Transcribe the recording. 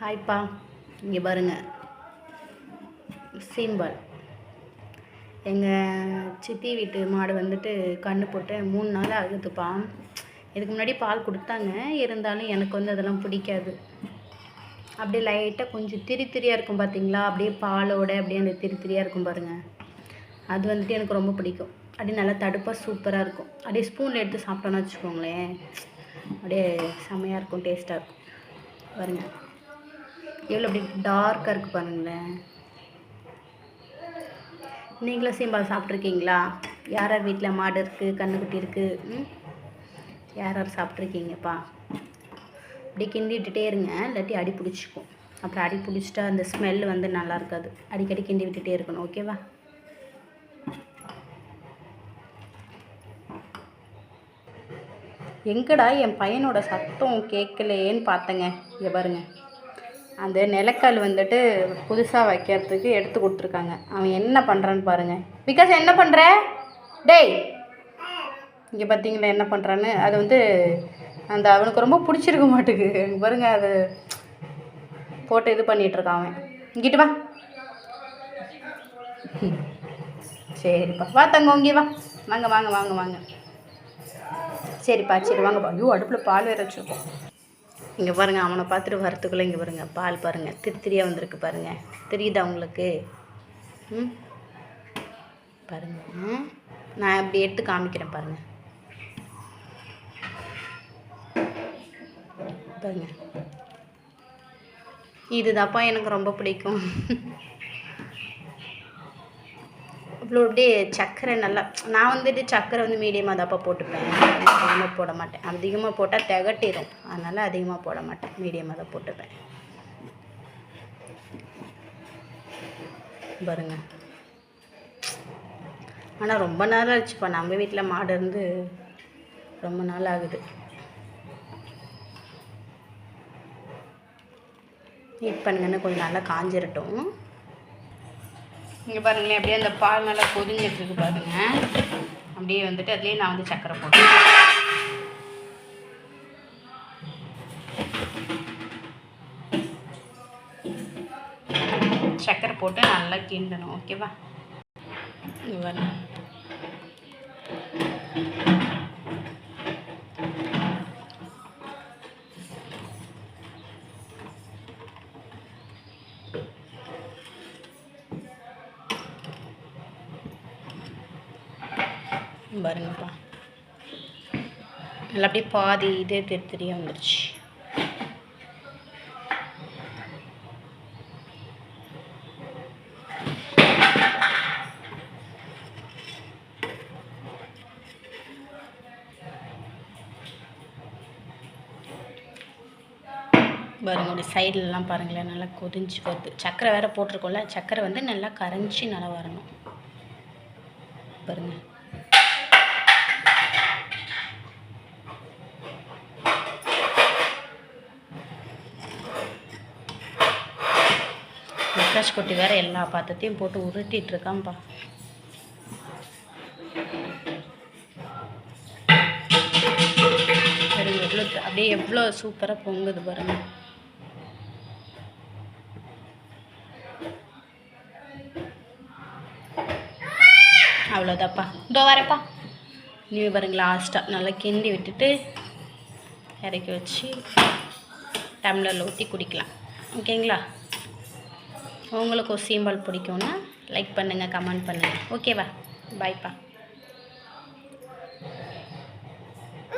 ஹாய்ப்பா. இங்கே பாருங்க. சீம்பால் எங்கள் சித்தி வீட்டு மாடு வந்துட்டு கன்று போட்டு மூணு நாள் ஆகுதுப்பா. இதுக்கு முன்னாடி பால் கொடுத்தாங்க. இருந்தாலும் எனக்கு வந்து அதெல்லாம் பிடிக்காது. அப்படியே லைட்டாக கொஞ்சம் திரி திரியாக இருக்கும் பார்த்தீங்களா அப்படியே பாலோட அப்படியே அந்த திரி திரியாக இருக்கும் பாருங்கள் அது வந்துட்டு எனக்கு ரொம்ப பிடிக்கும். அப்படியே நல்லா தடுப்பாக சூப்பராக இருக்கும். அப்படியே ஸ்பூனில் எடுத்து சாப்பிட்டோன்னு வச்சுக்கோங்களேன். அப்படியே செம்மையாக இருக்கும் டேஸ்ட்டாக இருக்கும். பாருங்கள் எவ்வளோ அப்படி டார்க்காக இருக்குது பாருங்களேன். நீங்களும் சீம்பால் சாப்பிட்ருக்கீங்களா யார் யார் வீட்டில் மாடு இருக்குது கன்றுக்குட்டி இருக்குது யார் யார் சாப்பிட்ருக்கீங்கப்பா அப்படி கிண்டி விட்டுட்டே இருங்க இல்லாட்டி அடி பிடிச்சிக்கும். அப்புறம் அடி பிடிச்சிட்டா அந்த ஸ்மெல் வந்து நல்லா இருக்காது. அடிக்கடி கிண்டி விட்டுட்டே இருக்கணும் ஓகேவா எங்கடா என் பையனோட சத்தம் கேட்கலையேன்னு பார்த்தேங்க. இங்கே பாருங்கள் அந்த நிலக்கல் வந்துட்டு புதுசாக வைக்கிறதுக்கு எடுத்து கொடுத்துருக்காங்க. அவன் என்ன பண்ணுறான்னு பாருங்கள் பிகாஸ் என்ன பண்ணுற டேய் இங்கே பார்த்தீங்களா என்ன பண்ணுறான்னு அது வந்து அந்த அவனுக்கு ரொம்ப பிடிச்சிருக்க மாட்டுக்கு. பாருங்கள் பாருங்க அது போட்டு இது பண்ணிகிட்ருக்கான் இருக்கான் அவன். இங்கிட்டு வா. சரிப்பா. வா தங்கம் இங்கே வா. வாங்க வாங்க வாங்க வாங்க. சரிப்பா சரி வாங்கப்பா. ஐயோ அடுப்பில் பால் வேற வச்சுருக்கோம். இங்கே பாருங்கள் அவனை பார்த்துட்டு வரத்துக்குள்ளே இங்கே பாருங்கள் பால் பாருங்கள் திருத்திரியாக வந்திருக்கு பாருங்கள் தெரியுதா உங்களுக்கு? ம்? பாருங்கள் நான் அப்படி எடுத்து காமிக்கிறேன் பாருங்கள் பாருங்க. இதுதாப்பா எனக்கு ரொம்ப பிடிக்கும். இவ்வளோ அப்படியே சர்க்கரை நல்லா நான் வந்துட்டு சர்க்கரை வந்து மீடியமாக தான்ப்பா போட்டுப்பேன். அதிகமாக போட மாட்டேன். அதிகமாக போட்டால் திகட்டிடும் அதனால் அதிகமாக போட மாட்டேன். மீடியமாக தான் போட்டுப்பேன். பாருங்க. ஆனால் ரொம்ப நேரம் ஆச்சுப்பா. நம்ம வீட்டில் மாடு இருந்து ரொம்ப நாள் ஆகுது. ஹீட் பண்ணுங்கன்னு கொஞ்சம் நல்லா காஞ்சிரட்டும். இங்கே பாருங்களேன் அப்படியே அந்த பால் நல்லா பொதிஞ்சிட்ருக்கு பாருங்க. அப்படியே வந்துட்டு அதுலேயே நான் வந்து சக்கரை போட்டேன் சக்கரை போட்டு நல்லா கிண்டணும் ஓகேவா? இங்கே பாருங்கப்பா. நல்லா அப்படியே பாதி இதே தெரிய வந்துருச்சு. பாருங்க சைடுலலாம் சைட்லலாம் பாருங்களேன் நல்லா கொதிஞ்சு வருது. சக்கரை வேறு போட்டிருக்கோம்ல சக்கரை வந்து நல்லா கரைஞ்சி நல்லா வரணும். பாருங்கள் பிரகாஷ் குட்டி வேற எல்லா பாத்திரத்தையும் போட்டு உருட்டிட்டு இருக்கான்ப்பா. எவ்வளோ அப்படியே எவ்வளோ சூப்பராக பொங்குது பாருங்க. அவ்வளோதாப்பா இதோ வரப்பா நீ பாருங்க லாஸ்ட்டாக நல்லா கிண்டி விட்டுட்டு இறக்கி வச்சு டம்ளரில் ஊற்றி குடிக்கலாம். ஓகேங்களா? உங்களுக்கு ஒரு சீம்பல் பிடிக்கும்னா லைக் பண்ணுங்கள் கமெண்ட் பண்ணுங்கள் ஓகேவா பாய்ப்பா